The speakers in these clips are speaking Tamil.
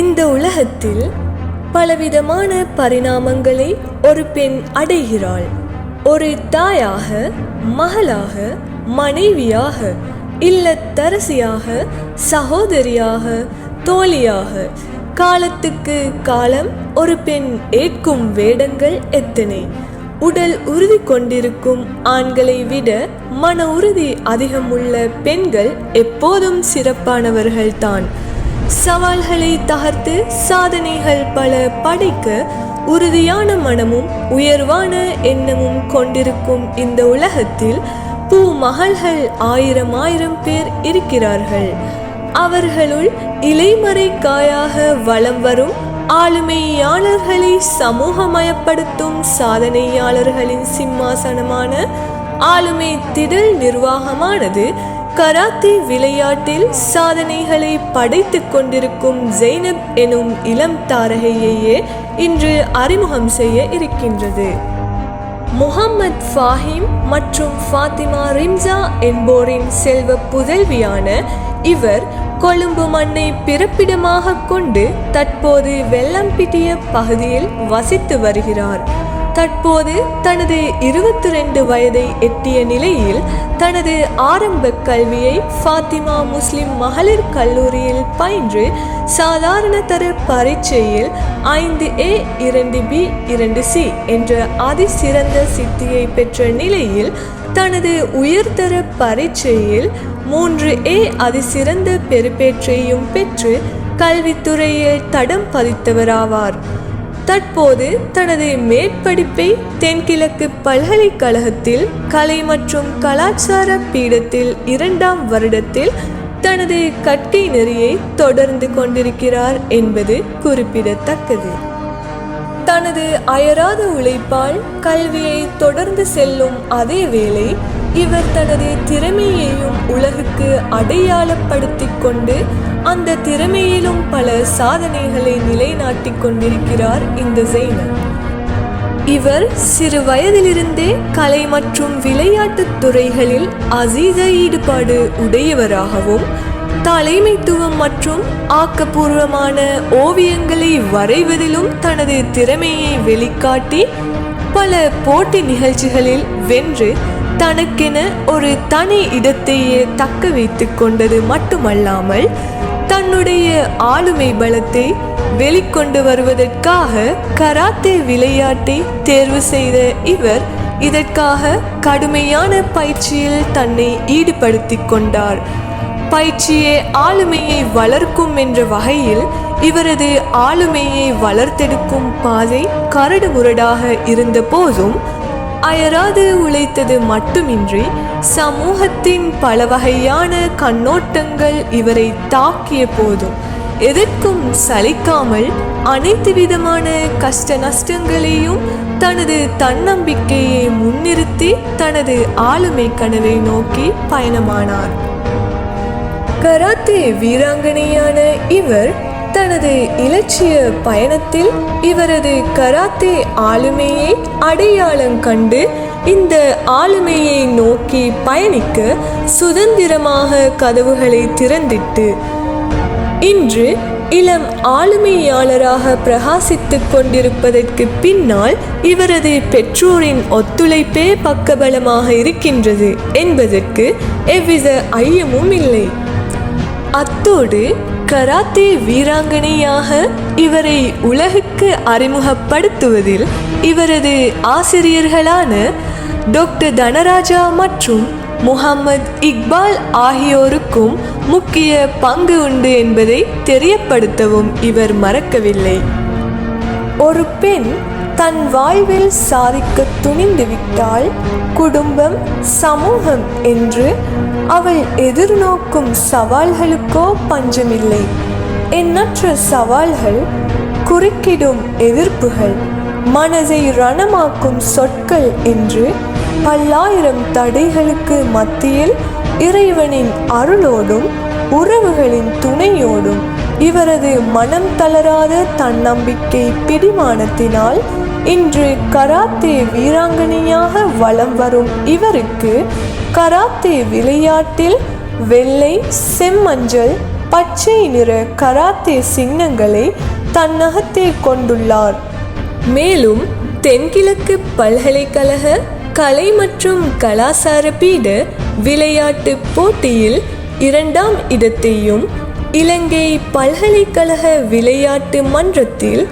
இந்த உலகத்தில் பலவிதமான பரிணாமங்களை ஒரு பெண் அடைகிறாள். ஒரு தாயாக மகளாக மனைவியாக இல்லத்தரசியாக சகோதரியாக தோழியாக காலத்துக்கு காலம் ஒரு பெண் ஏற்கும் வேடங்கள் எத்தனை? உடல் உறுதி கொண்டிருக்கும் ஆண்களை விட மன உறுதி அதிகமுள்ள பெண்கள் எப்போதும் சிறப்பானவர்கள்தான். சவால்களை தகர்த்து சாதனைகள் பல படைக்க உறுதியான மனமும் உயர்வான எண்ணமும் கொண்டிருக்கும் இந்த உலகத்தில் பூ மகள்கள் ஆயிரம் ஆயிரம் பேர் இருக்கிறார்கள். அவர்களுள் இலைமறை காயாக வலம் வரும் ஆளுமையாளர்களை சமூகமயப்படுத்தும் சாதனையாளர்களின் சிம்மாசனமான ஆளுமை திடல் நிர்வாகமானது கராத்தே விளையாட்டில் சாதனைகளை படைத்துக் கொண்டிருக்கும் ஜெய்னப் எனும் இளம் தாரகையையே இன்று அறிமுகம் செய்ய இருக்கின்றது. முகம்மது ஃபாஹிம் மற்றும் ஃபாத்திமா ரிம்சா என்போரின் செல்வ புதல்வியான இவர் கொழும்பு மண்ணை பிறப்பிடமாக கொண்டு தற்போது வெள்ளம்பிட்டிய பகுதியில் வசித்து வருகிறார். தற்போது தனது இருபத்தி ரெண்டு வயதை எட்டிய நிலையில் தனது ஆரம்ப கல்வியை ஃபாத்திமா முஸ்லிம் மகளிர் கல்லூரியில் பயின்று சாதாரண தர பரீட்சையில் ஐந்து ஏ இரண்டு பி இரண்டு சி என்ற அதிசிறந்த சித்தியை பெற்ற நிலையில் தனது உயர்தர பரீட்சையில் மூன்று ஏ அதிசிறந்த பெறுபேற்றையும் பெற்று கல்வித்துறையில் தடம் பதித்தவராவார். தற்போது தனது மேற்படிப்பை தென்கிழக்கு பல்கலைக்கழகத்தில் கலை மற்றும் கலாச்சார பீடத்தில் இரண்டாம் வருடத்தில் தனது கற்கை நெறியை தொடர்ந்து கொண்டிருக்கிறார் என்பது குறிப்பிடத்தக்கது. தனது அயராத உழைப்பால் கல்வியை தொடர்ந்து செல்லும் அதே வேளை இவர் தனது திறமையை உலகுக்கு அடையாளப்படுத்திக் கொண்டு அந்த திறமையிலும் பல சாதனைகளை நிலைநாட்டிக் கொண்டிருக்கிறார் இந்த ஜெய்னர். இவர் சிறு வயதிலிருந்தே கலை மற்றும் விளையாட்டுத் துறைகளில் அசீத ஈடுபாடு உடையவராகவும் தலைமைத்துவம் மற்றும் ஆக்கப்பூர்வமான ஓவியங்களை வரைவதிலும் தனது திறமையை வெளிக்காட்டி பல போட்டி நிகழ்ச்சிகளில் வென்று தனக்கென ஒரு தனி இடத்தையே தக்க வைத்து கொண்டது மட்டுமல்லாமல் தன்னுடைய ஆளுமை பலத்தை வெளிக்கொண்டு வருவதற்காக கராத்தே விளையாட்டை தேர்வு செய்த இவர் இதற்காக கடுமையான பயிற்சியில் தன்னை ஈடுபடுத்தி கொண்டார். பயிற்சியே ஆளுமையை வளர்க்கும் என்ற வகையில் இவரது ஆளுமையை வளர்த்தெடுக்கும் பாதை கரடு முரடாக இருந்த போதும் அயராது உழைத்தது மட்டுமின்றி சமூகத்தின் பல வகையான கண்ணோட்டங்கள் இவரை தாக்கிய போதும். எதற்கும் சலிக்காமல் அனைத்து விதமான கஷ்ட நஷ்டங்களையும் தனது தன்னம்பிக்கையை முன்னிறுத்தி தனது ஆளுமை கனவை நோக்கி பயணமானார். கராத்தே வீராங்கனையான இவர் தனது இலட்சிய பயணத்தில் இவரது கராத்தே ஆளுமையை அடையாளம் கண்டு இந்த ஆளுமையை நோக்கி பயணிக்க சுதந்திரமாக கதவுகளை திறந்திட்டு இன்று இளம் ஆளுமையாளராக பிரகாசித்துக் கொண்டிருப்பதற்கு பின்னால் இவரது பெற்றோரின் ஒத்துழைப்பே பக்கபலமாக இருக்கின்றது என்பதற்கு எவ்வித ஐயமும் இல்லை. அத்தோடு கராத்தே வீராங்கனையாக இவரை உலகுக்கு அறிமுகப்படுத்துவதில் இவரது ஆசிரியர்களான டாக்டர் தனராஜா மற்றும் முகமது இக்பால் ஆகியோருக்கும் முக்கிய பங்கு உண்டு என்பதை தெரியப்படுத்தவும் இவர் மறக்கவில்லை. ஒரு பெண் தன் வாழ்வில் சாதிக்க துணிந்து விட்டால் குடும்பம் சமூகம் என்று அவள் எதிர்நோக்கும் சவால்களுக்கோ பஞ்சமில்லை. எண்ணற்ற சவால்கள் குறுக்கிடும் எதிர்ப்புகள் மனதை ரணமாக்கும் சொற்கள் என்று பல்லாயிரம் தடைகளுக்கு மத்தியில் இறைவனின் அருளோடும் உறவுகளின் துணையோடும் இவரது மனம் தளராத தன்னம்பிக்கை பிடிமானத்தினால் இன்று கராத்தே வீராங்கனையாக வலம் வரும் இவருக்கு கராத்தே விளையாட்டில் வெள்ளை செம்மஞ்சள் பச்சை நிற கராத்தே சின்னங்களை தன்னகத்தே கொண்டுள்ளார். மேலும் தென்கிழக்கு பல்கலைக்கழக கலை மற்றும் கலாசார பீட விளையாட்டு போட்டியில் இரண்டாம் இடத்தையும் இலங்கை பல்கலைக்கழக விளையாட்டு மன்றத்தில்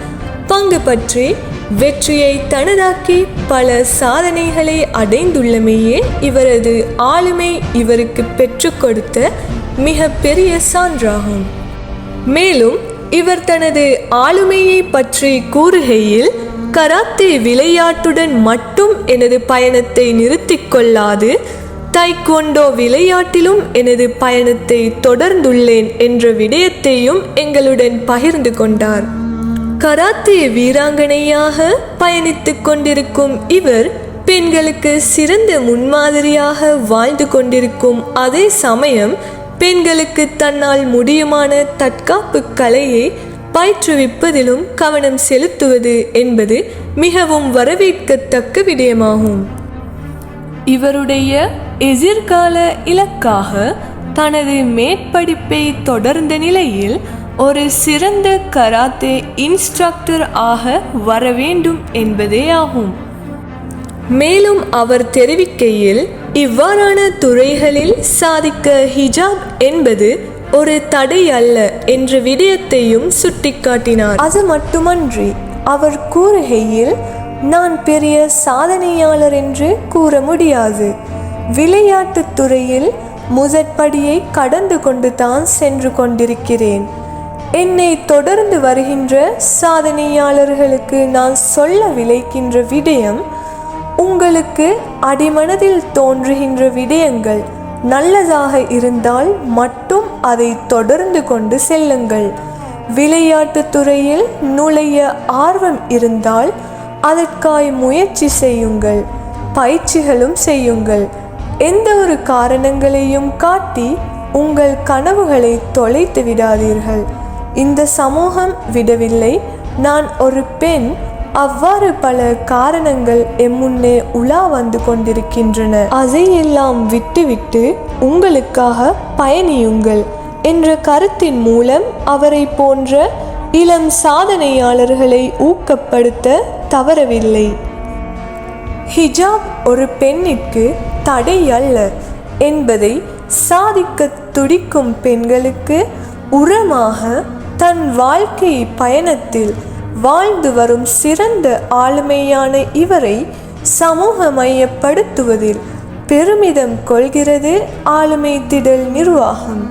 பங்கு பற்றி வெற்றியை தனதாக்கி பல சாதனைகளை அடைந்துள்ளமையே இவரது ஆளுமை இவருக்கு பெற்றுக் கொடுத்த மிக பெரிய சான்றாகும். மேலும் இவர் தனது ஆளுமையை பற்றி கூறுகையில் கராத்தே விளையாட்டுடன் மட்டும் எனது பயணத்தை நிறுத்திக் கொள்ளாது தைக்கொண்டோ விளையாட்டிலும் எனது பயணத்தை தொடர்ந்துள்ளேன் என்ற விடயத்தையும் எங்களுடன் பகிர்ந்து கொண்டார். கராத்தே வீராங்கனையாக பயணித்துக் கொண்டிருக்கும் இவர் பெண்களுக்கு சிறந்த முன்மாதிரியாக வாழ்ந்து கொண்டிருக்கும் அதே சமயம் பெண்களுக்கு தன்னால் முடியுமான தற்காப்பு கலையை பயிற்றுவிப்பதிலும் கவனம் செலுத்துவது என்பது மிகவும் வரவேற்கத்தக்க விடயமாகும். இவருடைய எதிர்கால இலக்காக தனது மேற்படிப்பை தொடர்ந்த நிலையில் ஒரு சிறந்த கராத்தே இன்ஸ்ட்ரக்டர் ஆக வர வேண்டும் என்பதே ஆகும். மேலும் அவர் தெரிவிக்கையில் இவ்வாறான துறைகளில் சாதிக்க ஹிஜாப் என்பது ஒரு தடை அல்ல என்ற விடயத்தையும் சுட்டிக்காட்டினார். அது மட்டுமன்றி அவர் கூறுகையில் நான் பெரிய சாதனையாளர் என்று கூற முடியாது. விளையாட்டுத் துறையில் முதற்படியை கடந்து கொண்டு தான் சென்று கொண்டிருக்கிறேன். என்னை தொடர்ந்து வருகின்ற சாதனையாளர்களுக்கு நான் சொல்ல விளைக்கின்ற விடயம் உங்களுக்கு அடிமனதில் தோன்றுகின்ற விடயங்கள் நல்லதாக இருந்தால் மட்டும் அதை தொடர்ந்து கொண்டு செல்லுங்கள். விளையாட்டு துறையில் நுழைய ஆர்வம் இருந்தால் அதற்காய் முயற்சி செய்யுங்கள் பயிற்சிகளும் செய்யுங்கள். எந்த ஒரு காரணங்களையும் காட்டி உங்கள் கனவுகளை தொலைத்து விடாதீர்கள். இந்த சமூகம் விடவில்லை. நான் ஒரு பெண். அவ்வாறு பல காரணங்கள் எம்முன்னே உலா வந்து கொண்டிருக்கின்றன. அதையெல்லாம் விட்டுவிட்டு உங்களுக்காக பயணியுங்கள் என்ற கருத்தின் மூலம் அவரை போன்ற இளம் சாதனையாளர்களை ஊக்கப்படுத்த தவறவில்லை. ஹிஜாப் ஒரு பெண்ணிற்கு தடை அல்ல என்பதை சாதிக்க துடிக்கும் பெண்களுக்கு உரமாக தன் வாழ்க்கை பயணத்தில் வாழ்ந்து வரும் சிறந்த ஆளுமையான இவரை சமூகமயப்படுத்துவதில் பெருமிதம் கொள்கிறது ஆளுமை திடல் நிர்வாகம்.